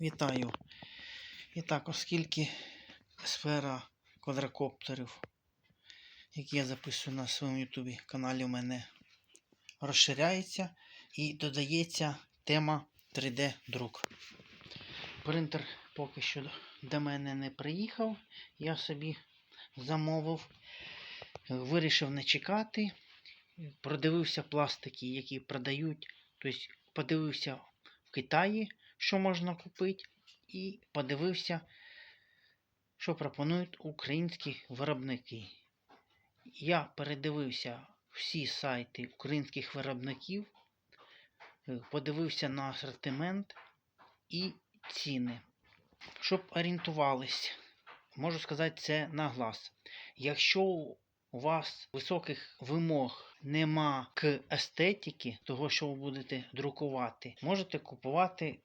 Вітаю. І так, оскільки сфера квадрокоптерів, які я записую на своєму ютубі каналі, у мене розширяється і додається тема 3D-друк. Принтер поки що до мене не приїхав. Я собі замовив, вирішив не чекати. Продивився пластики, які продають. Тобто подивився в Китаї, що можна купити, і подивився, що пропонують українські виробники. Я передивився всі сайти українських виробників, е, подивився на асортимент і ціни. Щоб орієнтувались, можу сказати це на глаз. Якщо у вас високих вимог нема к естетики, того, що ви будете друкувати, можете купувати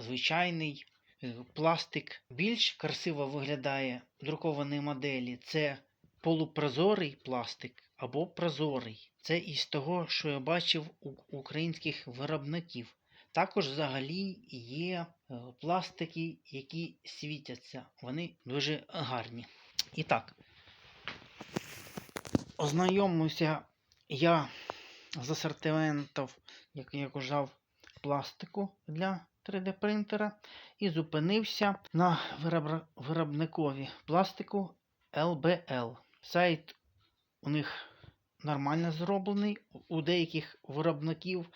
звичайний е, пластик. Більш красиво виглядає друковані моделі. Це полупрозорий пластик або прозорий. Це із того, що я бачив у українських виробників. Також взагалі є е, пластики, які світяться. Вони дуже гарні. І так, ознайомився я з асортиментом, як я казав, пластику для 3D принтера і зупинився на виробникові пластику LBL. Сайт у них нормально зроблений. У деяких виробників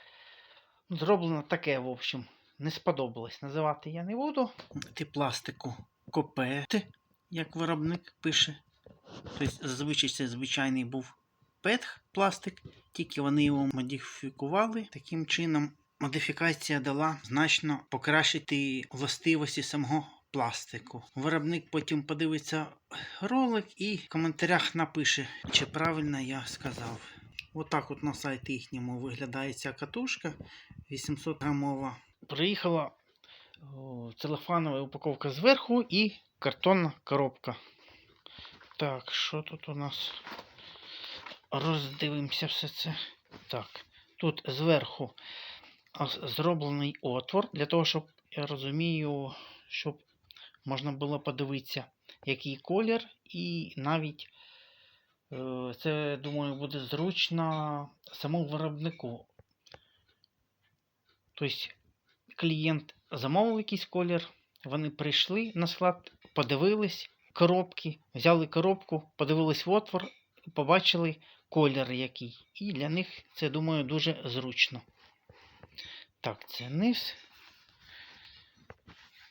зроблено таке, в общем, не сподобалось. Називати я не буду. Ти пластику копети, як виробник пише. Тобто, зазвичай це звичайний був петх пластик, тільки вони його модифікували. Таким чином, модифікація дала значно покращити властивості самого пластику. Виробник потім подивиться ролик і в коментарях напише, чи правильно я сказав. Отак от на сайті їхньому виглядає ця катушка 800 грамова. Приїхала целофанова упаковка зверху і картонна коробка. Так, що тут у нас? Роздивимося все це. Так, тут зверху зроблений отвор для того, щоб я розумію, щоб можна було подивитися, який колір, і навіть е, це, думаю, буде зручно самому виробнику. Тобто клієнт замовив якийсь колір, вони прийшли на склад, подивились коробки, взяли коробку, подивились в отвор, побачили колір який. І для них це, думаю, дуже зручно. Так, це низ.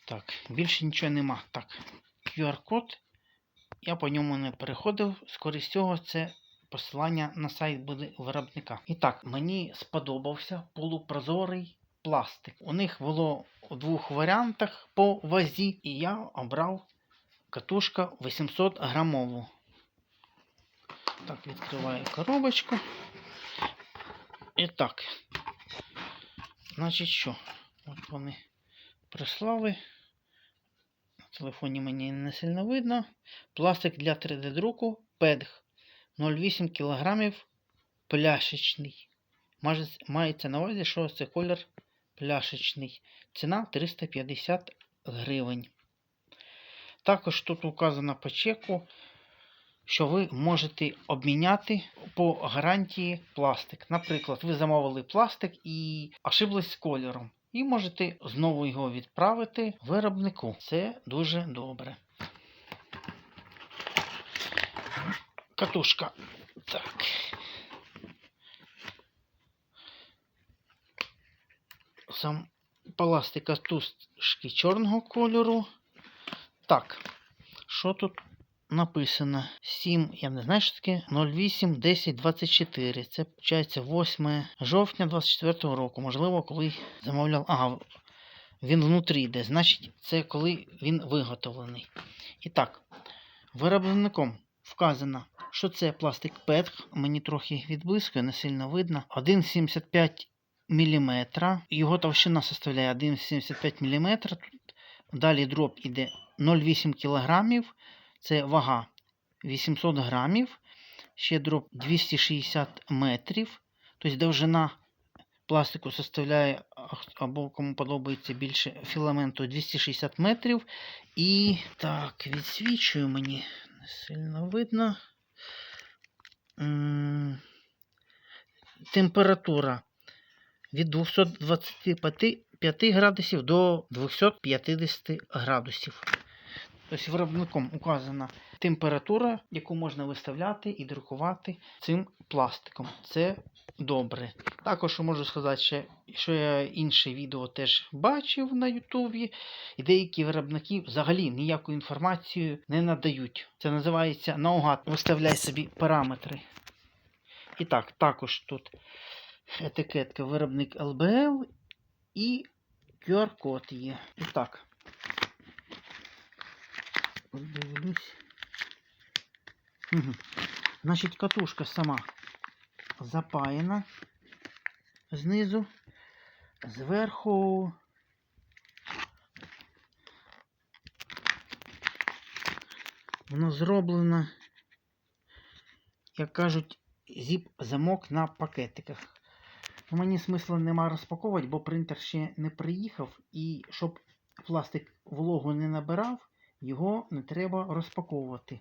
Так, більше нічого нема. Так, QR-код. Я по ньому не переходив. Скоріше всього, це посилання на сайт буде виробника. І так, мені сподобався полупрозорий пластик. У них було у двох варіантах по вазі, і я обрав катушка 800 грамову. Так, відкриваю коробочку. І так. Значить що? От вони прислали. На телефоні мені не сильно видно. Пластик для 3D-друку PEDG 0,8 кг пляшечний. Мається на увазі, що це колір пляшечний. Ціна 350 гривень. Також тут указано по чеку, що ви можете обміняти по гарантії пластик. Наприклад, ви замовили пластик і ошиблись з кольором. І можете знову його відправити виробнику. Це дуже добре. Катушка. Так. Сам пластик катушки чорного кольору. Так. Що тут написано 7, я не знаю, що таке 08 10 24. Це виходить 8 жовтня 24 року. Можливо, коли замовляв. Ага, він внутрі йде. Значить, це коли він виготовлений. І так, виробником вказано, що це пластик PET. Мені трохи відблискує, не сильно видно. 1,75 мм. Його товщина составляє 1,75 мм. Далі дроб іде 0,8 кг. Це вага 800 грамів. Ще дроб 260 метрів. Тобто довжина пластику составляє або кому подобається більше філаменту 260 метрів. І так, відсвічую мені не сильно видно. Температура від 225 градусів до 250 градусів. Тобто виробником указана температура, яку можна виставляти і друкувати цим пластиком. Це добре. Також можу сказати, що я інше відео теж бачив на Ютубі, і деякі виробники взагалі ніяку інформацію не надають. Це називається наугад. Виставляй собі параметри. І так, також тут етикетка виробник ЛБЛ і QR-код є. І так. Дивлюсь. Угу. Значить, катушка сама запаяна знизу, зверху. Воно зроблено, як кажуть, зіп-замок на пакетиках. Ну, Мені смисла нема розпаковувати, бо принтер ще не приїхав, і щоб пластик вологу не набирав, його не треба розпаковувати.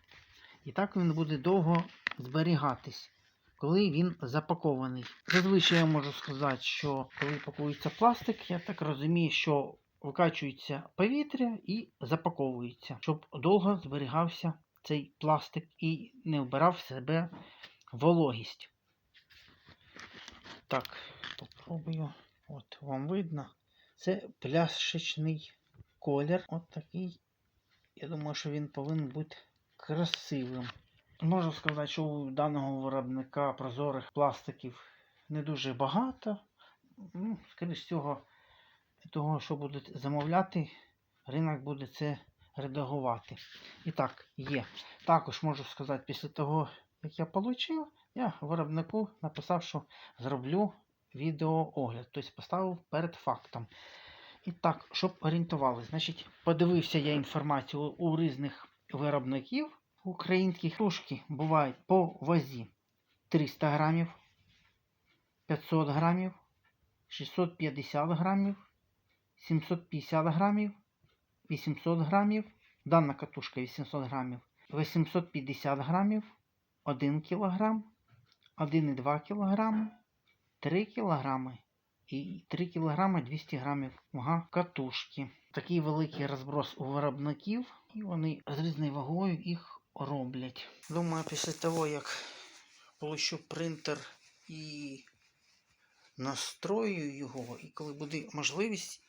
І так він буде довго зберігатись, коли він запакований. Зазвичай я можу сказати, що коли пакується пластик, я так розумію, що викачується повітря і запаковується, щоб довго зберігався цей пластик і не вбирав в себе вологість. Так, попробую. От вам видно. Це пляшечний колір. От такий. Я думаю, що він повинен бути красивим. Можу сказати, що у даного виробника прозорих пластиків не дуже багато. Ну, скоріш всього, для того, що будуть замовляти, ринок буде це редагувати. І так, є. Також можу сказати, після того, як я отримав, я виробнику написав, що зроблю відеоогляд, тобто поставив перед фактом. І так, щоб орієнтували, значить, подивився я інформацію у різних виробників українських. Тушки бувають по вазі 300 грамів, 500 грамів, 650 грамів, 750 грамів, 800 грамів, дана катушка 800 грамів, 850 грамів, 1 кілограм, 1,2 кілограми, 3 кілограми і 3 кг 200 грамів вага катушки. Такий великий розброс у виробників, і вони з різною вагою їх роблять. Думаю, після того, як получу принтер і настрою його, і коли буде можливість,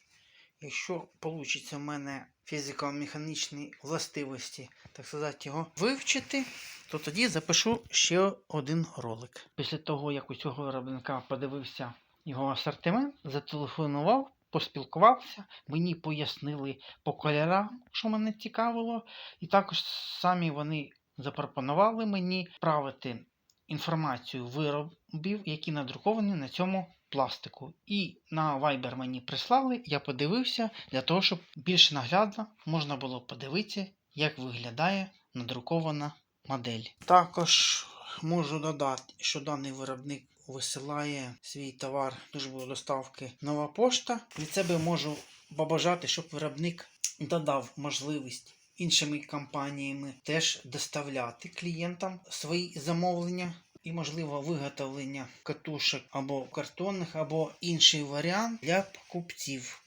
якщо вийде в мене фізико-механічні властивості, так сказати, його вивчити, то тоді запишу ще один ролик. Після того, як у цього виробника подивився його асортимент, зателефонував, поспілкувався, мені пояснили по кольорам, що мене цікавило, і також самі вони запропонували мені правити інформацію виробів, які надруковані на цьому пластику. І на Viber мені прислали, я подивився для того, щоб більш наглядно можна було подивитися, як виглядає надрукована модель. Також можу додати, що даний виробник висилає свій товар службу доставки нова пошта. Від себе можу побажати, щоб виробник додав можливість іншими компаніями теж доставляти клієнтам свої замовлення. І, можливо, виготовлення катушок або картонних, або інший варіант для покупців.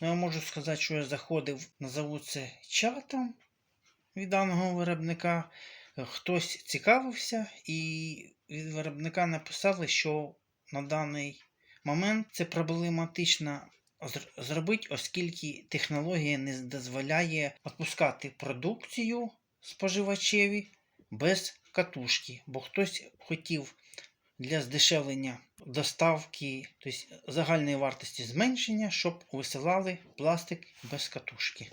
Ну, я можу сказати, що я заходив, назову це чатом від даного виробника. Хтось цікавився, і від виробника написали, що на даний момент це проблематично зробити, оскільки технологія не дозволяє відпускати продукцію споживачеві без катушки, бо хтось хотів для здешевлення доставки, тобто загальної вартості зменшення, щоб висилали пластик без катушки.